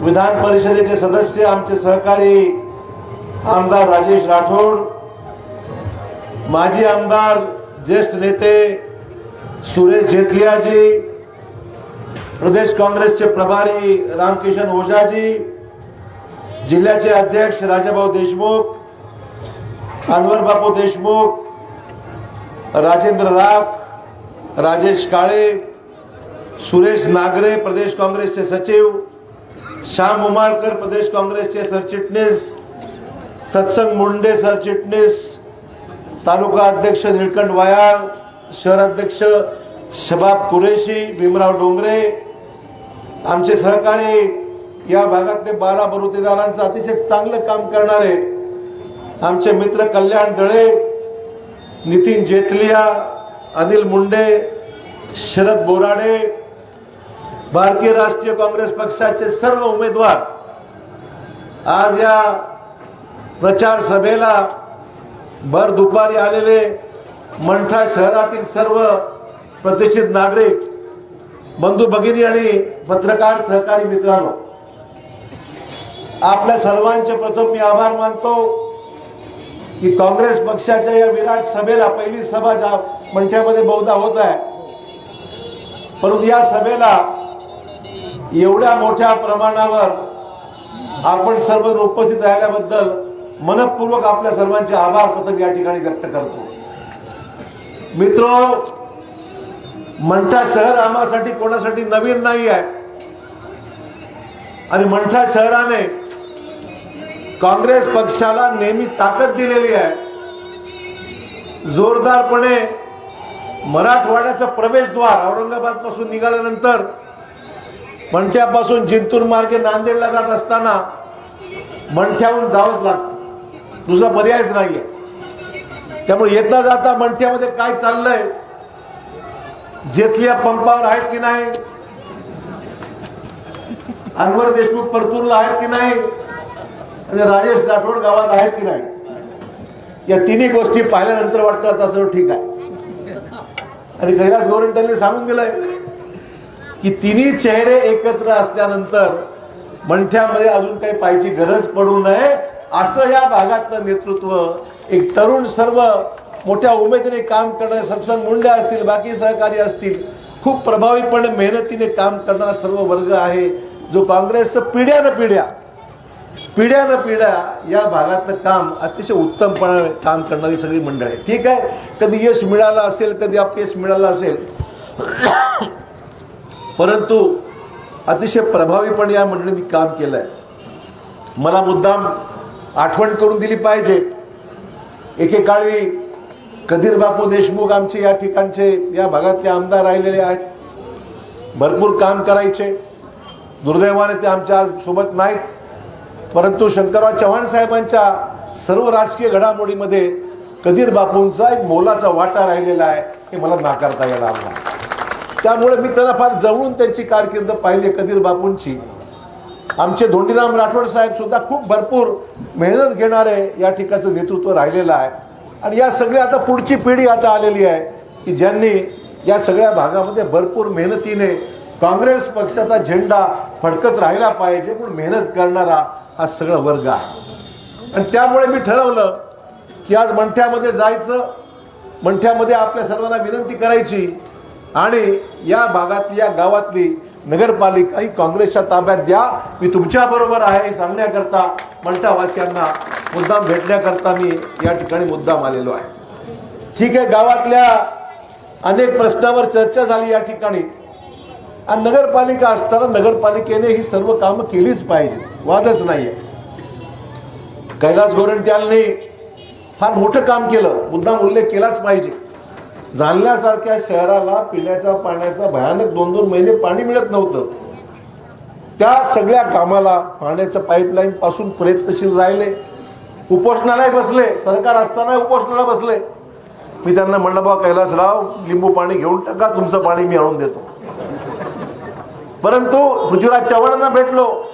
विधान परिषदेचे सदस्य आमचे सहकारी आमदार राजेश राठोड माजी आमदार ज्येष्ठ नेते सुरेश जेतलियाजी प्रदेश काँग्रेसचे प्रभारी रामकिशन ओझाजी जिल्ह्याचे अध्यक्ष राजाभाऊ देशमुख अनवर बापू देशमुख राजेंद्र राख राजेश काळे सुरेश नागरे प्रदेश काँग्रेसचे सचिव श्याम उमाळकर प्रदेश काँग्रेसचे सरचिटणीस सत्संग मुंडे सरचिटणीस तालुका अध्यक्ष निळकंठ वायाळ शहर अध्यक्ष शबाब कुरेशी भीमराव डोंगरे आमचे सहकारी या भागातले बारा बरुतेदारांचं अतिशय चांगलं काम करणारे आमचे मित्र कल्याण दळे नितीन जेतलिया अनिल मुंडे शरद बोराडे भारतीय राष्ट्रीय काँग्रेस पक्षाचे सर्व उमेदवार आज या प्रचार सभेला भर दुपारी आलेले मंठा शहरातील सर्व प्रतिष्ठित नागरिक बंधू भगिनी आणि पत्रकार सहकारी मित्रांनो आपल्या सर्वांचे प्रथम मी आभार मानतो की काँग्रेस पक्षाच्या या विराट सभेला पहिली सभा जा मंठ्यामध्ये बहुधा होत आहे परंतु या सभेला एवढ्या मोठ्या प्रमाणावर आपण सर्व उपस्थित राहिल्याबद्दल मनपूर्वक आपल्या सर्वांचे आभार प्रथम या ठिकाणी व्यक्त करतो. मित्र मंठा शहर आम्हासाठी कोणासाठी नवीन नाही आहे. आणि मंठा शहराने काँग्रेस पक्षाला नेहमी ताकद दिलेली आहे. जोरदारपणे मराठवाड्याचं प्रवेशद्वार औरंगाबादपासून निघाल्यानंतर मंठ्यापासून जिंतूर मार्गे नांदेडला जात असताना मंठ्याहून जावंच लागतं. दुसरा पर्यायच नाहीये. त्यामुळे येता जाता मंठ्यामध्ये काय चाललंय? जेथल्या पंपावर आहेत की नाही? अनवर देशमुख परतूरला आहेत की नाही? आणि राजेश राठोड गावात आहेत की नाही? या तिन्ही गोष्टी पाहिल्यानंतर वाटतात आता सर्व ठीक आहे. आणि कैलास गोरंट्यांनी सांगून दिलंय की तिन्ही चेहरे एकत्र असल्यानंतर मंठ्यामध्ये अजून काही पाहायची गरज पडू नये असं या भागातलं नेतृत्व एक तरुण सर्व मोठ्या उमेदीने काम करणारे सत्संग मुंडे असतील बाकी सहकारी असतील खूप प्रभावीपणे मेहनतीने काम करणारा सर्व वर्ग आहे जो काँग्रेसचं पिढ्यानं पिढ्या पिढ्यानं पिढ्या या भागातलं काम अतिशय उत्तमपणाने काम करणारी सगळी मंडळ आहे ठीक आहे? कधी यश मिळालं असेल कधी अपयश मिळालं असेल परंतु अतिशय प्रभावीपणे या मंडळींनी काम केलं आहे मला मुद्दाम आठवण करून दिली पाहिजे. एकेकाळी कधीर बापू देशमुख आमचे या ठिकाणचे या भागातले आमदार राहिलेले आहेत. भरपूर काम करायचे. दुर्दैवाने ते आमच्या आज सोबत नाहीत. परंतु शंकरराव चव्हाण साहेबांच्या सर्व राजकीय घडामोडीमध्ये कधीर बापूंचा एक मोलाचा वाटा राहिलेला आहे हे मला नाकारता येणार नाही. त्यामुळे मी त्यांना फार जवळून त्यांची कारकीर्द पाहिली कदीर बापूंची. आमचे धोंडीराम राठोड साहेब सुद्धा खूप भरपूर मेहनत घेणारे या ठिकाणचं नेतृत्व राहिलेलं आहे. आणि या सगळ्या आता पुढची पिढी आता आलेली आहे की ज्यांनी या सगळ्या भागामध्ये भरपूर मेहनतीने काँग्रेस पक्षाचा झेंडा फडकत राहिला पाहिजे पण मेहनत करणारा हा सगळा वर्ग आहे. आणि त्यामुळे मी ठरवलं की आज मंठ्यामध्ये जायचं मंठ्यामध्ये आपल्या सर्वांना विनंती करायची आणि या भागातली या गावातली नगरपालिका ही काँग्रेसच्या ताब्यात द्या. मी तुमच्या बरोबर आहे हे सांगण्याकरता मंठावासियांना मुद्दाम भेटण्याकरता मी या ठिकाणी मुद्दाम आलेलो आहे. ठीक आहे गावातल्या अनेक प्रश्नावर चर्चा झाली या ठिकाणी. आणि नगरपालिका असताना नगरपालिकेने ही सर्व कामं केलीच पाहिजे वादच नाही आहे कैलास गोरंट्यालने फार मोठं काम केलं. मुद्दाम उल्लेख केलाच पाहिजे. जालन्यासारख्या शहराला पिण्याच्या पाण्याचा भयानक दोन दोन महिने पाणी मिळत नव्हतं. त्या सगळ्या कामाला पाण्याच्या पाईपलाईन पासून प्रयत्नशील राहिले. उपोषणालाही बसले. सरकार असताना उपोषणाला बसले. मी त्यांना म्हणलं बा कैलासराव लिंबू पाणी घेऊन टाका तुमचं पाणी मी आणून देतो. परंतु पृथ्वीराज चव्हाणांना भेटलो.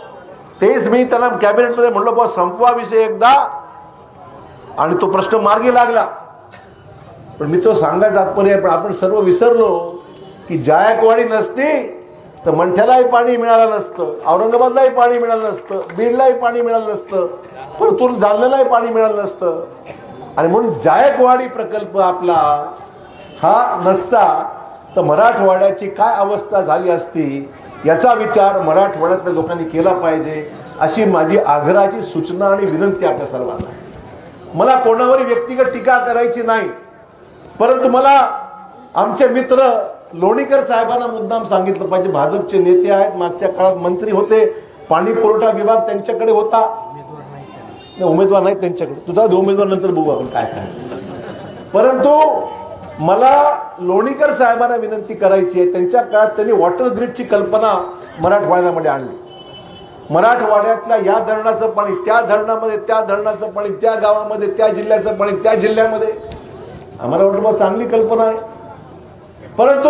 तेच मी त्यांना कॅबिनेटमध्ये म्हणलो बा संपवा विषय एकदा. आणि तो प्रश्न मार्गी लागला. पण मी तो सांगायचं तात्पर्य पण आपण सर्व विसरलो की जायकवाडी नसती तर मंठ्यालाही पाणी मिळालं नसतं औरंगाबादलाही पाणी मिळालं नसतं बीडलाही पाणी मिळालं नसतं परतून जालन्यालाही पाणी मिळालं नसतं. आणि म्हणून जायकवाडी प्रकल्प आपला हा नसता तर मराठवाड्याची काय अवस्था झाली असती याचा विचार मराठवाड्यातल्या लोकांनी केला पाहिजे अशी माझी आग्रहाची सूचना आणि विनंती आपल्या सर्वांना. मला कोणावरही व्यक्तिगत टीका करायची नाही. परंतु मला आमचे मित्र लोणीकर साहेबांना मुद्दाम सांगितलं पाहिजे. भाजपचे नेते आहेत मागच्या काळात मंत्री होते. पाणी पुरवठा विभाग त्यांच्याकडे होता. उमेदवार नाही त्यांच्याकडे. तुझा उमेदवार नंतर बघू आपण काय काय. परंतु मला लोणीकर साहेबांना विनंती करायची आहे. त्यांच्या काळात त्यांनी वॉटर ग्रीडची कल्पना मराठवाड्यामध्ये आणली. मराठवाड्यातल्या या धरणाचं पाणी त्या धरणामध्ये त्या धरणाचं पाणी त्या गावामध्ये त्या जिल्ह्याचं पाणी त्या जिल्ह्यामध्ये. आम्हाला वाटतं बा चांगली कल्पना आहे. परंतु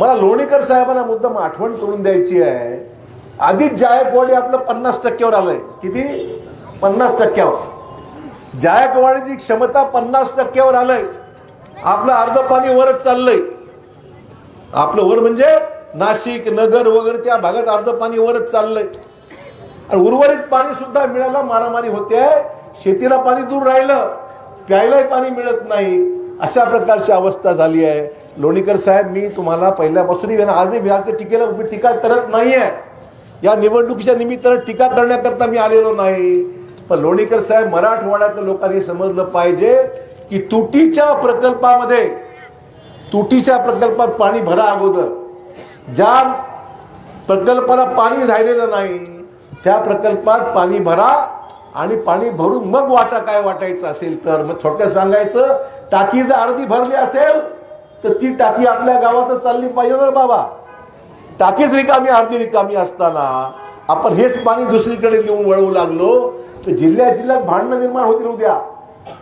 मला लोणीकर साहेबांना मुद्दाम आठवण करून द्यायची आहे. आधीच जायकवाडी आपलं पन्नास टक्क्यावर आलंय. किती? पन्नास टक्क्यावर. जायकवाडीची क्षमता पन्नास टक्क्यावर आलंय. आपलं अर्ध पाणी वरच चाललंय. आपलं वर म्हणजे नाशिक नगर वगैरे त्या भागात अर्ध पाणी वरच चाललंय. आणि उर्वरित पाणी सुद्धा मिळायला मारामारी होते. शेतीला पाणी दूर राहिलं. प्यायलाही पाणी मिळत नाही. अशा प्रकारची अवस्था झाली आहे. लोणीकर साहेब मी तुम्हाला पहिल्यापासूनही विना- आजही विधान टीकेला मी टीका करत नाही आहे या निवडणुकीच्या निमित्तानं टीका करण्याकरता मी आलेलो नाही. पण लोणीकर साहेब मराठवाड्यातल्या लोकांनी समजलं पाहिजे की तुटीच्या प्रकल्पामध्ये तुटीच्या प्रकल्पात पाणी भरा अगोदर. ज्या प्रकल्पाला पाणी राहिलेलं नाही त्या प्रकल्पात पाणी भरा. आणि पाणी भरून मग वाटा काय वाटायचं असेल तर मग थोडक्यात सांगायचं टाकी जर अर्धी भरली असेल तर ती टाकी आपल्या गावातच चालली पाहिजे ना बाबा. टाकीच रिकामी अर्धी रिकामी असताना आपण हेच पाणी दुसरीकडे देऊन वळवू लागलो तर जिल्ह्या जिल्ह्यात भांडणं निर्माण होतील उद्या.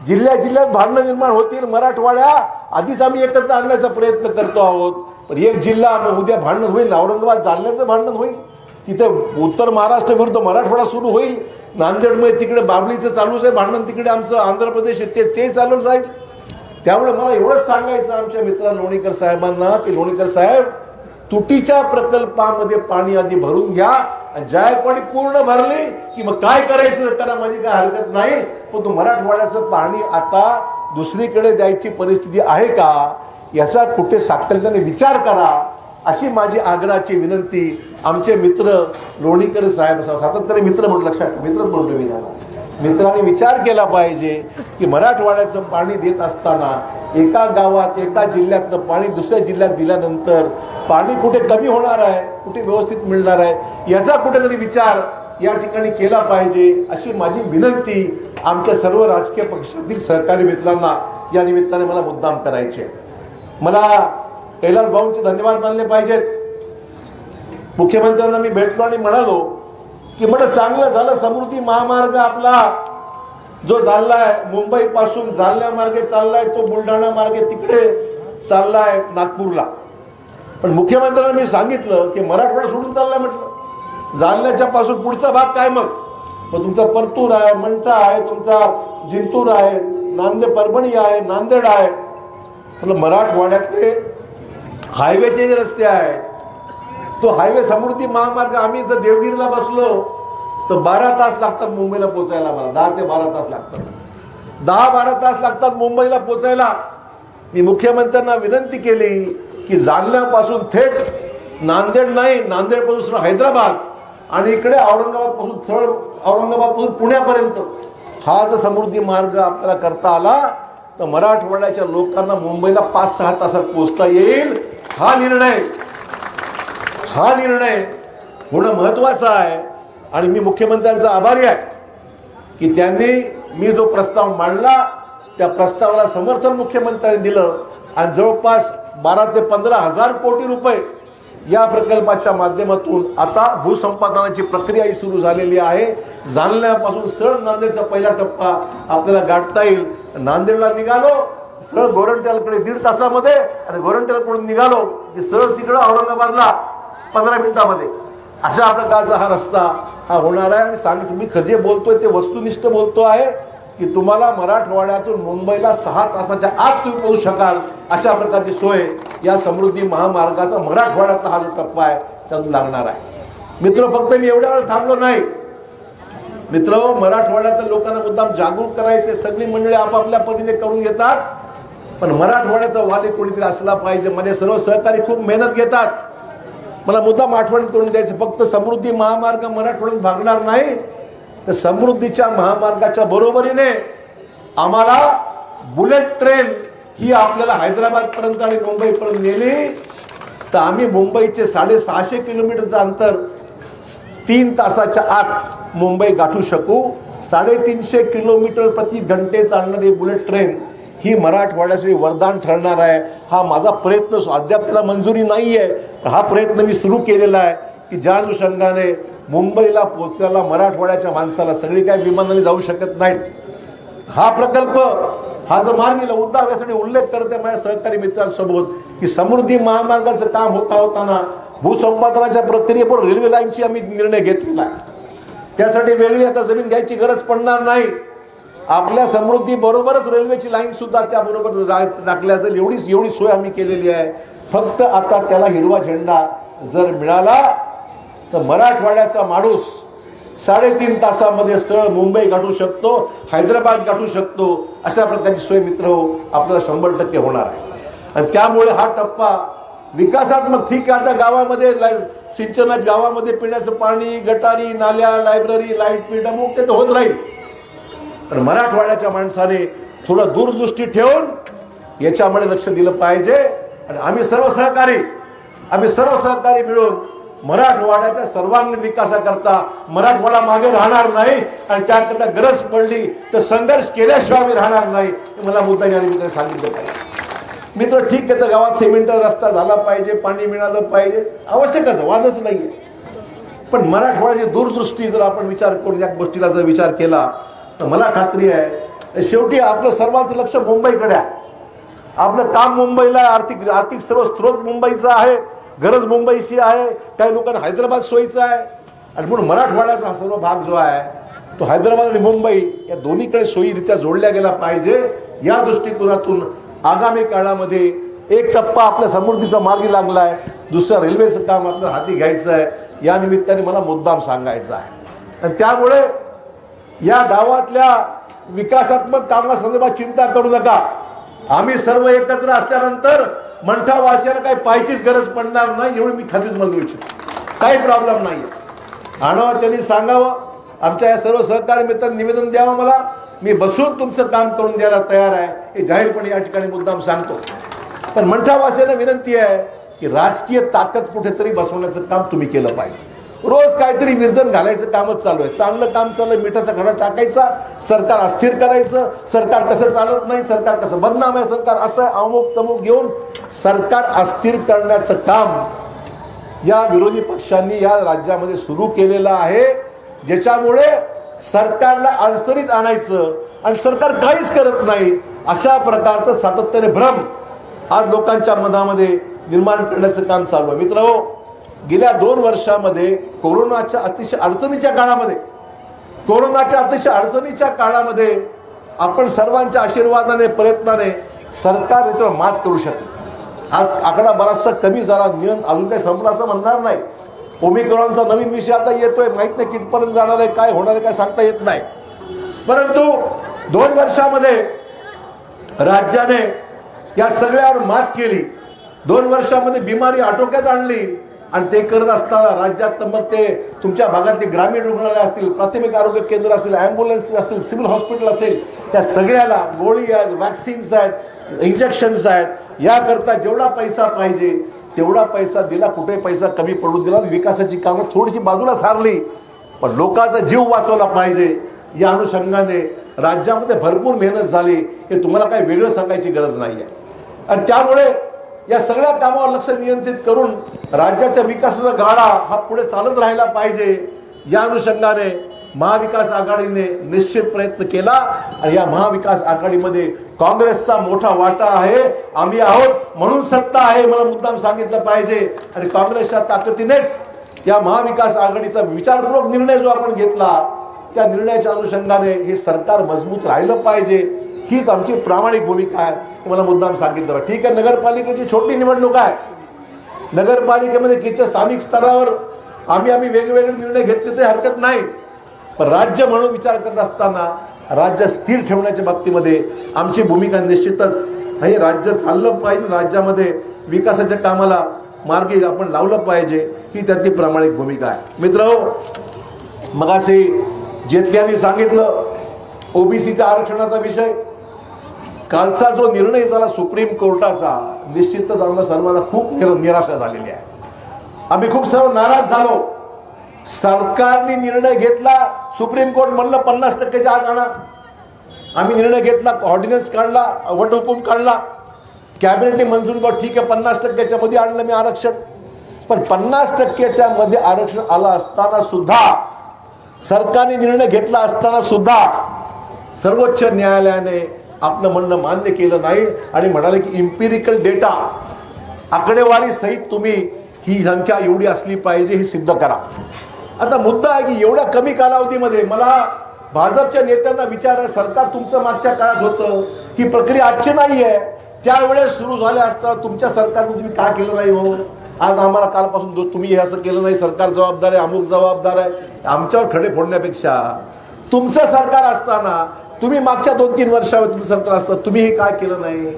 जिल्ह्या जिल्ह्यात भांडणं निर्माण होतील मराठवाड्या आधीच आम्ही एकत्र आणण्याचा प्रयत्न करतो आहोत. पण एक जिल्हा उद्या भांडण होईल औरंगाबाद जालन्याचं भांडण होईल. तिथे उत्तर महाराष्ट्र विरुद्ध मराठवाडा सुरू होईल. नांदेडमध्ये तिकडे बाबलीचं चालूच आहे भांडण तिकडे आमचं आंध्र प्रदेश आहे ते ते चालू जाईल त्यामुळे मला एवढंच सांगायचं आमच्या मित्रा लोणीकर साहेबांना की लोणीकर साहेब तुटीच्या प्रकल्पामध्ये पाणी आधी भरून घ्या आणि जायकवाडी पूर्ण भरली की मग काय करायचं? करा माझी काय हरकत नाही. पण तू मराठवाड्याचं पाणी आता दुसरीकडे द्यायची परिस्थिती आहे का? याचा कुठे सातत्याने विचार करा. अशी माझी आग्रहाची विनंती आमचे मित्र लोणीकर साहेब सातत्याने मित्र म्हणून लक्षात मित्रच म्हणतो मी त्याला मित्रांनी विचार केला पाहिजे की मराठवाड्याचं पाणी देत असताना एका गावात एका जिल्ह्यातलं पाणी दुसऱ्या जिल्ह्यात दिल्यानंतर पाणी कुठे कमी होणार आहे कुठे व्यवस्थित मिळणार आहे याचा कुठेतरी विचार या ठिकाणी केला पाहिजे अशी माझी विनंती आमच्या सर्व राजकीय पक्षातील सहकारी मित्रांना या निमित्ताने मला मुद्दाम करायचे आहे. मला कैलास भाऊंचे धन्यवाद मानले पाहिजेत. मुख्यमंत्र्यांना मी भेटलो आणि म्हणालो की म्हटलं चांगलं झालं समृद्धी महामार्ग आपला. जो चाललाय मुंबई पासून जालन्या मार्गे चाललाय तो बुलढाणा मार्गे तिकडे चाललाय नागपूरला. पण मुख्यमंत्र्यांना मी सांगितलं की मराठवाडा सोडून चाललाय म्हटलं. जालन्याच्या पासून पुढचा भाग काय मग? मग तुमचा परतूर आहे मंठा आहे तुमचा जिंतूर आहे नांदेड परभणी आहे नांदेड आहे. म्हटलं मराठवाड्यातले हायवेचे जे रस्ते आहेत तो हायवे समृद्धी महामार्ग आम्ही जर देवगिरीला बसलो तर बारा तास लागतात मुंबईला पोचायला मला. दहा ते बारा तास लागतात. दहा बारा तास लागतात मुंबईला पोचायला मी मुख्यमंत्र्यांना विनंती केली की जालन्यापासून थेट नांदेड नाही नांदेडपासून हैदराबाद आणि इकडे औरंगाबादपासून सरळ औरंगाबादपासून पुण्यापर्यंत. हा जर समृद्धी मार्ग आपल्याला करता आला तर मराठवाड्याच्या लोकांना मुंबईला पाच सहा तासात पोचता येईल. हा निर्णय. हा निर्णय होणं महत्त्वाचा आहे आणि मी मुख्यमंत्र्यांचा आभारी आहे की त्यांनी मी जो प्रस्ताव मांडला त्या प्रस्तावाला समर्थन मुख्यमंत्र्यांनी दिलं आणि जवळपास बारा ते पंधरा हजार कोटी रुपये या प्रकल्पाच्या माध्यमातून आता भूसंपादनाची प्रक्रियाही सुरू झालेली आहे. जालन्यापासून सरळ नांदेडचा पहिला टप्पा आपल्याला गाठता येईल. नांदेडला निघालो. सरळ गोरंट्यालकडे दीड तासामध्ये आणि गोरंट्यालकडून निघालो की सरळ तिकडं औरंगाबादला पंधरा मिनिटामध्ये. अशा प्रकारचा हा रस्ता हा होणार आहे आणि सांगितलं मी खजे बोलतोय ते वस्तुनिष्ठ बोलतो आहे की तुम्हाला मराठवाड्यातून मुंबईला सहा तासाच्या आत तुम्ही पोहोचू शकाल अशा प्रकारची सोय या समृद्धी महामार्गाचा मराठवाड्यातला हा जो टप्पा आहे त्यातून लागणार आहे. मित्र फक्त मी एवढ्या वेळ थांबलो नाही. मित्र मराठवाड्यातल्या लोकांना मुद्दाम जागरूक करायचे सगळी मंडळी आपापल्या परीने करून घेतात. पण मराठवाड्याचा वाली कोणीतरी असला पाहिजे. माझे सर्व सहकारी खूप मेहनत घेतात. मला मुद्दाम आठवण करून द्यायचं. फक्त समृद्धी महामार्ग मराठवाड्यात भागणार नाही तर समृद्धीच्या महामार्गाच्या बरोबरीने आम्हाला बुलेट ट्रेन ही आपल्याला हैदराबाद पर्यंत आणि मुंबईपर्यंत नेली. तर आम्ही मुंबईचे साडेसहाशे किलोमीटरचं अंतर तीन तासाच्या आत मुंबई गाठू शकू. साडेतीनशे किलोमीटर प्रति घंटे चालणारी बुलेट ट्रेन ही मराठवाड्यासाठी वरदान ठरणार आहे. हा माझा प्रयत्न अद्याप त्याला मंजुरी नाही आहे हा प्रयत्न मी सुरू केलेला आहे की ज्या अनुषंगाने मुंबईला पोचल्याला मराठवाड्याच्या माणसाला सगळी काही विमानाने जाऊ शकत नाहीत. हा प्रकल्प हा जो मार्ग गेला यासाठी उल्लेख करते माझ्या सहकारी मित्रांसोबत की समृद्धी महामार्गाचं काम होता होताना भूसंपादनाच्या प्रक्रियेवर रेल्वे लाईनची आम्ही निर्णय घेतलेला आहे. त्यासाठी वेगळी आता जमीन घ्यायची गरज पडणार नाही. आपल्या समृद्धी बरोबरच रेल्वेची लाईन सुद्धा त्याबरोबर रा- टाकल्या जाईल एवढीच एवढी सोय आम्ही केलेली आहे. फक्त आता त्याला हिरवा झेंडा जर मिळाला तर मराठवाड्याचा माणूस साडेतीन तासामध्ये सरळ मुंबई गाठू शकतो हैदराबाद गाठू शकतो अशा प्रकारची सोय मित्र हो, आपल्याला शंभर टक्के होणार आहे. आणि त्यामुळे हा टप्पा विकासात्मक ठीक आहे. आता गावामध्ये लाय सिंचनात गावामध्ये पिण्याचं पाणी गटारी नाल्या लायब्ररी लाइट पीठ अमुक ते होत राहील. पण मराठवाड्याच्या माणसाने थोडं दूरदृष्टी ठेवून याच्यामुळे लक्ष दिलं पाहिजे. आणि आम्ही सर्व सहकारी आम्ही सर्व सहकारी मिळून मराठवाड्याच्या सर्वांगीण विकासाकरता मराठवाडा मागे राहणार नाही आणि त्याकरता गरज पडली तर संघर्ष केल्याशिवाय आम्ही राहणार नाही हे मला मुद्दा या निमित्ताने सांगितलं पाहिजे. मित्र ठीक आहे तर गावात सिमेंट रस्ता झाला पाहिजे पाणी मिळालं पाहिजे. आवश्यकच वादच नाही पण मराठवाड्याची दूरदृष्टी जर आपण विचार करून या गोष्टीला जर विचार केला तर मला खात्री आहे शेवटी आपलं सर्वांचं लक्ष मुंबईकडे आहे. आपलं काम मुंबईला आर्थिक आर्थिक सर्व स्रोत मुंबईचा आहे गरज मुंबईची आहे काही लोकांना हैदराबाद सोयीचा आहे. आणि म्हणून मराठवाड्याचा हा सर्व भाग जो आहे तो हैदराबाद आणि मुंबई या दोन्हीकडे सोयीरित्या जोडल्या गेला पाहिजे. या दृष्टिकोनातून आगामी काळामध्ये एक टप्पा आपल्या समृद्धीचा मार्गी लागला आहे दुसरं रेल्वेचं काम आपल्याला हाती घ्यायचं आहे. या निमित्ताने मला मुद्दाम सांगायचं आहे. आणि त्यामुळे या गावातल्या विकासात्मक कामासंदर्भात चिंता करू नका. आम्ही सर्व एकत्र असल्यानंतर मंठावासियांना काही पाहायचीच गरज पडणार नाही एवढी मी खात्रीत मला देऊ इच्छितो. काही प्रॉब्लेम नाही आणावं त्यांनी सांगावं आमच्या या सर्व सहकारी मित्रांनी निवेदन द्यावं मला. मी बसून तुमचं काम करून द्यायला तयार आहे. हे जाहीरपणे या ठिकाणी मुद्दाम सांगतो. पण मंठावासियांना विनंती आहे की राजकीय ताकद कुठेतरी बसवण्याचं काम तुम्ही केलं पाहिजे. रोज काहीतरी विरजन घालायचं कामच चालू आहे. चांगलं काम चालू आहे मिठाचा घडा टाकायचा सरकार अस्थिर करायचं सरकार कसं चालत नाही सरकार कसं बदनाम आहे सरकार असं अमुक तमुक घेऊन सरकार अस्थिर करण्याचं काम या विरोधी पक्षांनी या राज्यामध्ये सुरू केलेलं आहे. ज्याच्यामुळे सरकारला अडचणीत आणायचं आणि सरकार काहीच करत नाही अशा प्रकारचं सातत्याने भ्रम आज लोकांच्या मनामध्ये निर्माण करण्याचं काम चालू आहे. मित्र गेल्या दोन वर्षामध्ये कोरोनाच्या अतिशय अडचणीच्या काळामध्ये कोरोनाच्या अतिशय अडचणीच्या काळामध्ये आपण सर्वांच्या आशीर्वादाने प्रयत्नाने सरकार याच्यावर मात करू शकतो. आज आकडा बराचसा कमी झाला नियम अजून काही संपला असं म्हणणार नाही. ओमिक्रॉनचा नवीन विषय आता येतोय माहीत नाही कितपर्यंत जाणार आहे काय होणार आहे काय सांगता येत नाही. परंतु दोन वर्षामध्ये राज्याने या सगळ्यावर मात केली. दोन वर्षामध्ये बिमारी आटोक्यात आणली. आणि ते करत असताना राज्यात तर मग ते तुमच्या भागातले ग्रामीण रुग्णालय असतील प्राथमिक आरोग्य केंद्र असतील ॲम्ब्युलन्स असतील सिव्हिल हॉस्पिटल असेल त्या सगळ्याला गोळी आहेत वॅक्सिन्स आहेत इंजेक्शन्स आहेत. याकरता जेवढा पैसा पाहिजे तेवढा पैसा दिला कुठे पैसा कमी पडू दिला विकासाची कामं थोडीशी बाजूला सारली. पण लोकांचा जीव वाचवला पाहिजे या अनुषंगाने राज्यामध्ये भरपूर मेहनत झाली हे तुम्हाला काही वेगळं सांगायची गरज नाही आहे आणि त्यामुळे या सगळ्या कामावर लक्ष नियंत्रित करून राज्याच्या विकासाचा गाडा हा पुढे चालत राहिला पाहिजे. या अनुषंगाने महाविकास आघाडीने निश्चित प्रयत्न केला आणि या महाविकास आघाडीमध्ये काँग्रेसचा मोठा वाटा आहे. आम्ही आहोत म्हणून सत्ता आहे मला मुद्दाम सांगितलं पाहिजे. आणि काँग्रेसच्या ताकदीनेच या महाविकास आघाडीचा विचारपूर्वक निर्णय जो आपण घेतला त्या निर्णयाच्या अनुषंगाने हे सरकार मजबूत राहिलं पाहिजे. हीच आमची प्रामाणिक भूमिका आहे. मला मुद्दाम सांगितलं ठीक आहे नगरपालिकेची छोटी निवडणूक आहे. नगरपालिकेमध्ये किच्या स्थानिक स्तरावर आम्ही आम्ही वेगवेगळे निर्णय घेतले ते हरकत नाही. पण राज्य म्हणून विचार करत असताना राज्य स्थिर ठेवण्याच्या बाबतीमध्ये आमची भूमिका निश्चितच हे राज्य चाललं पाहिजे राज्यामध्ये विकासाच्या कामाला मार्गी आपण लावलं पाहिजे ही त्यातली प्रामाणिक भूमिका आहे. मित्र हो, मगाशी जेतल्याने सांगितलं ओबीसीच्या आरक्षणाचा विषय कालचा जो निर्णय झाला सुप्रीम कोर्टाचा निश्चितच आम्हाला सर्वांना खूप निर निराशा झालेली आहे. आम्ही खूप सर्व नाराज झालो. सरकारने निर्णय घेतला सुप्रीम कोर्ट म्हणलं पन्नास टक्क्याच्या आत आणा. आम्ही निर्णय घेतला ऑर्डिनन्स काढला वटहुकूम काढला. कॅबिनेटने मंजूर बघ ठीक आहे पन्नास टक्क्याच्या मध्ये आणलं मी आरक्षण. पण पन्नास टक्क्याच्या मध्ये आरक्षण आलं असताना सुद्धा सरकारने निर्णय घेतला असताना सुद्धा सर्वोच्च न्यायालयाने आपलं म्हणणं मान्य केलं नाही आणि म्हणाले की इम्पिरिकल डेटा आकडेवारी सहित तुम्ही ही संख्या एवढी असली पाहिजे हे सिद्ध करा. आता मुद्दा आहे की एवढ्या कमी कालावधीमध्ये मला भाजपच्या नेत्यांना विचार सरकार तुमचं मागच्या काळात होतं ही प्रक्रिया आजची नाही आहे त्यावेळेस सुरू झाल्या असता तुमच्या सरकारने तुम्ही का केलं नाही हो? आज आम्हाला कालपासून तुम्ही हे असं केलं नाही सरकार जबाबदार आहे अमुक जबाबदार आहे. आमच्यावर खडे फोडण्यापेक्षा तुमचं सरकार असताना तुम्ही मागच्या दोन तीन वर्षावर तुम्ही सरकार असतात तुम्ही हे काय केलं नाही?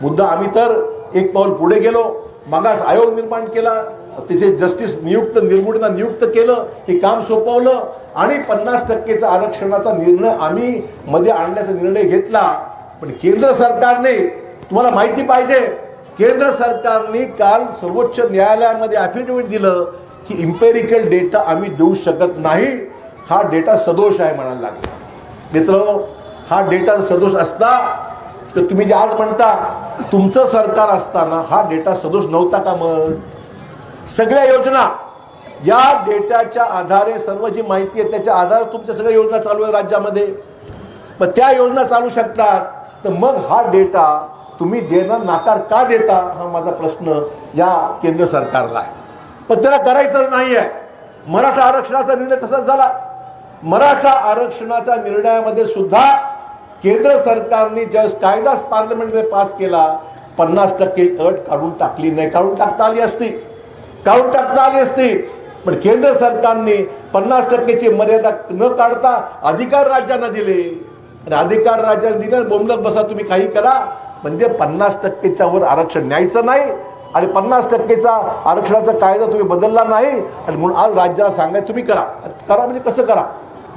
मुद्दा आम्ही तर एक पाऊल पुढे गेलो मागास आयोग निर्माण केला तिचे जस्टिस नियुक्त निर्गुणना नियुक्त केलं हे काम सोपवलं आणि पन्नास टक्केचा आरक्षणाचा निर्णय आम्ही मध्ये आणण्याचा निर्णय घेतला. पण केंद्र सरकारने तुम्हाला माहिती पाहिजे केंद्र सरकारने काल सर्वोच्च न्यायालयामध्ये ॲफिडेव्हिट दिलं की इम्पेरिकल डेटा आम्ही देऊ शकत नाही. हा डेटा सदोष आहे म्हणायला लागला. मित्र हा डेटा सदोष असता तर तुम्ही जे आज म्हणता तुमचं सरकार असताना हा डेटा सदोष नव्हता का मग? सगळ्या योजना या डेटाच्या आधारे सर्व जी माहिती आहे त्याच्या आधारे तुमच्या सगळ्या योजना चालू आहे राज्यामध्ये. पण त्या योजना चालू शकतात तर मग हा डेटा तुम्ही देणं नाकार का देता हा माझा प्रश्न या केंद्र सरकारला आहे. पण त्याला करायचंच नाही आहे मराठा आरक्षणाचा निर्णय तसाच झाला. मराठा आरक्षणाच्या निर्णयामध्ये सुद्धा केंद्र सरकारने ज्यावेळेस कायदाच पार्लमेंटमध्ये पास केला पन्नास टक्के अट काढून टाकली नाही. काढून टाकता आली असती. काढून टाकता आली असती. पण केंद्र सरकारने पन्नास टक्केची मर्यादा न काढता अधिकार राज्यांना दिले. आणि अधिकार राज्याला दिले बोमलत बसा तुम्ही काही करा. म्हणजे पन्नास टक्केच्या वर आरक्षण न्यायचं नाही आणि पन्नास टक्केचा आरक्षणाचा कायदा तुम्ही बदलला नाही. आणि म्हणून आज राज्याला सांगायचं तुम्ही करा. करा म्हणजे कसं करा?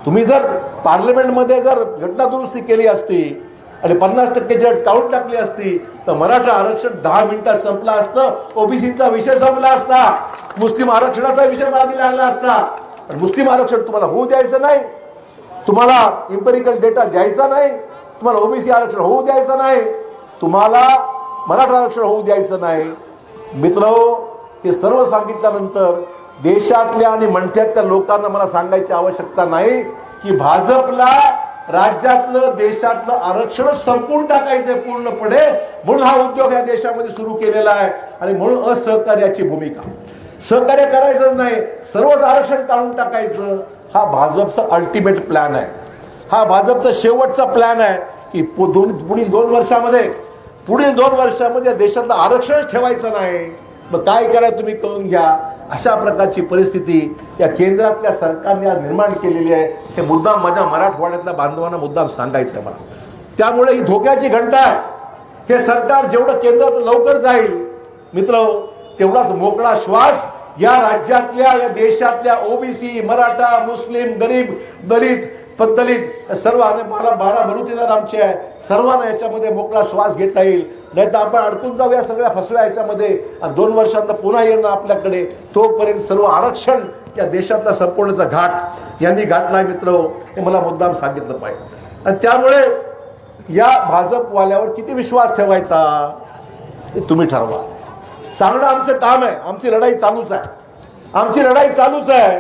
तुम्ही जर पार्लमेंटमध्ये जर घटना दुरुस्ती केली असती आणि पन्नास टक्के अट काढून टाकली असती तर मराठा आरक्षण दहा मिनिटात संपला असतं ओबीसीचा विषय संपला असता मुस्लिम आरक्षणाचा विषय मागे लागला असता. पण मुस्लिम आरक्षण तुम्हाला होऊ द्यायचं नाही. तुम्हाला इम्पेरिकल डेटा द्यायचा नाही. तुम्हाला ओबीसी आरक्षण होऊ द्यायचं नाही. तुम्हाला मराठा आरक्षण होऊ द्यायचं नाही. मित्र हे सर्व सांगितल्यानंतर देशातल्या आणि म्हणत्यातल्या लोकांना मला सांगायची आवश्यकता नाही की भाजपला राज्यातलं देशातलं आरक्षण संपून टाकायचंय पूर्णपणे. म्हणून हा उद्योग या देशामध्ये सुरू केलेला आहे. आणि म्हणून असहकार्याची भूमिका. सहकार्य करायचंच नाही. सर्वच आरक्षण टाळून टाकायचं. हा भाजपचा अल्टिमेट प्लॅन आहे. हा भाजपचा शेवटचा प्लॅन आहे की पु- पुढील दोन वर्षामध्ये पुढील दोन वर्षामध्ये देशातलं आरक्षणच ठेवायचं नाही. मग काय करा तुम्ही करून घ्या. अशा प्रकारची परिस्थिती या केंद्रातल्या सरकारने आज निर्माण केलेली आहे. हे मुद्दाम माझ्या मराठवाड्यातल्या बांधवांना मुद्दाम सांगायचं आहे मला. त्यामुळे ही धोक्याची घंटा आहे. हे सरकार जेवढं केंद्रात लवकर जाईल मित्र तेवढाच मोकळा श्वास या राज्यातल्या या देशातल्या ओबीसी मराठा मुस्लिम गरीब दलित दलित सर्व आणि मला बारा बलुतेदार आमचे आहे. सर्वांना याच्यामध्ये मोकळा श्वास घेता येईल. नाही तर आपण अडकून जाऊ या सगळ्या फसव्या याच्यामध्ये. आणि दोन वर्षांत पुन्हा येणं आपल्याकडे. तोपर्यंत सर्व आरक्षण या देशातला संपूर्णचा घाट यांनी घातला मित्र. हे मला मुद्दाम सांगितलं पाहिजे. आणि त्यामुळे या भाजपवाल्यावर किती विश्वास ठेवायचा? हे तुम्ही ठरवा. सांगणं आमचं काम आहे. आमची लढाई चालूच आहे. आमची लढाई चालूच आहे.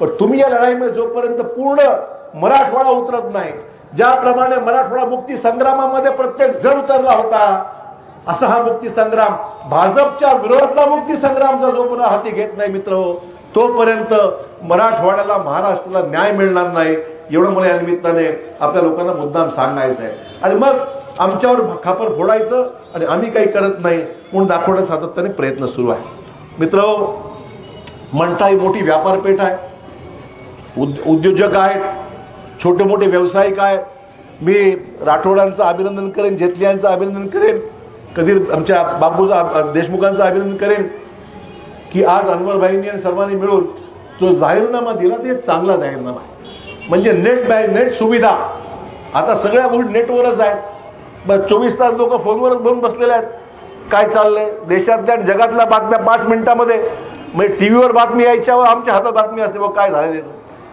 पण तुम्ही या लढाईमध्ये जोपर्यंत पूर्ण मराठवाडा उतरत नाही ज्याप्रमाणे मराठवाडा मुक्ती संग्रामामध्ये प्रत्येक जण उतरला होता असा हा मुक्ती संग्राम भाजपच्या विरोधातला मुक्ती संग्रामचा जोपर्यंत हाती घेत नाही मित्र हो, तोपर्यंत मराठवाड्याला महाराष्ट्राला न्याय मिळणार नाही एवढं मला या निमित्ताने आपल्या लोकांना मुद्दाम सांगायचं आहे आणि मग आमच्यावर खापर फोडायचं आणि आम्ही काही करत नाही म्हणून दाखवण्याचा सातत्याने प्रयत्न सुरू आहे. मित्र म्हणता ही मोठी व्यापारपेठ आहे. उद उद्योजक आहेत. छोटे मोठे व्यावसायिक आहेत. मी राठोडांचं अभिनंदन करेन जेतलियांचं अभिनंदन करेन कधी आमच्या बाबूचं देशमुखांचं अभिनंदन करेन की आज अनवरभाईंनी आणि सर्वांनी मिळून जो जाहीरनामा दिला ते चांगला जाहीरनामा आहे. म्हणजे नेट बँक नेट सुविधा. आता सगळ्या गोष्टी नेटवरच आहेत. बरं चोवीस तास लोक फोनवरच भरून बसलेले आहेत. काय चाललंय? देशातल्या जगातल्या बातम्या पाच मिनिटामध्ये. म्हणजे टी व्हीवर बातमी यायच्यावर आमच्या हातात बातमी असते बघ काय झालं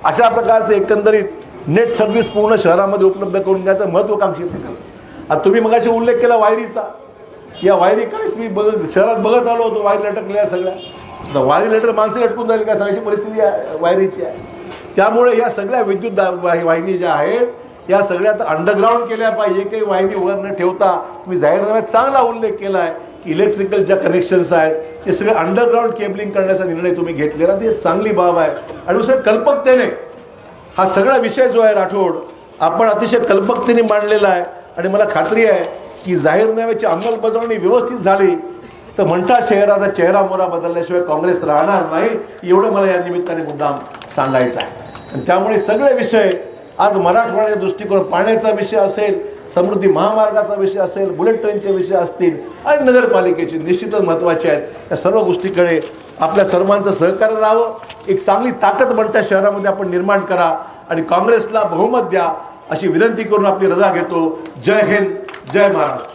अशा प्रकारचं एकंदरीत नेट सर्व्हिस पूर्ण शहरामध्ये उपलब्ध करून द्यायचं महत्वाकांक्षी आता तुम्ही मगाशी उल्लेख केला वायरीचा. या वायरी काय तुम्ही बघ शहरात बघत आलो होतो वायरी लटकल्या सगळ्या. वायरी लटर माणसं लटकून जाईल काय सगळ्याची परिस्थिती आहे वायरीची आहे. त्यामुळे या सगळ्या विद्युत वाहिनी ज्या आहेत या सगळ्या आता अंडरग्राऊंड केल्या पाहिजे. काही वाहिनी वर न ठेवता तुम्ही जाहीरनाम्यात चांगला उल्लेख केला आहे की इलेक्ट्रिकल ज्या कनेक्शन्स आहेत ते सगळे अंडरग्राऊंड केबलिंग करण्याचा निर्णय तुम्ही घेतलेला. ती चांगली बाब आहे. आणि दुसरं कल्पकतेने हा सगळा विषय जो आहे राठोड आपण अतिशय कल्पकतेने मांडलेला आहे. आणि मला खात्री आहे की जाहीरनाम्याची अंमलबजावणी व्यवस्थित झाली तर म्हणता शहराचा चेहरा मोरा बदलल्याशिवाय काँग्रेस राहणार नाही एवढं मला या निमित्ताने मुद्दाम सांगायचं आहे. आणि त्यामुळे सगळे विषय आज मराठवाड्याच्या दृष्टिकोन पाण्याचा विषय असेल समृद्धी महामार्गाचा विषय असेल बुलेट ट्रेनचे विषय असतील आणि नगरपालिकेचे निश्चितच महत्त्वाचे आहेत या सर्व गोष्टीकडे आपल्या सर्वांचं सहकार्य राहावं. एक चांगली ताकद बनत्या शहरामध्ये आपण निर्माण करा आणि काँग्रेसला बहुमत द्या अशी विनंती करून आपली रजा घेतो. जय हिंद जय महाराष्ट्र.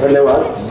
धन्यवाद.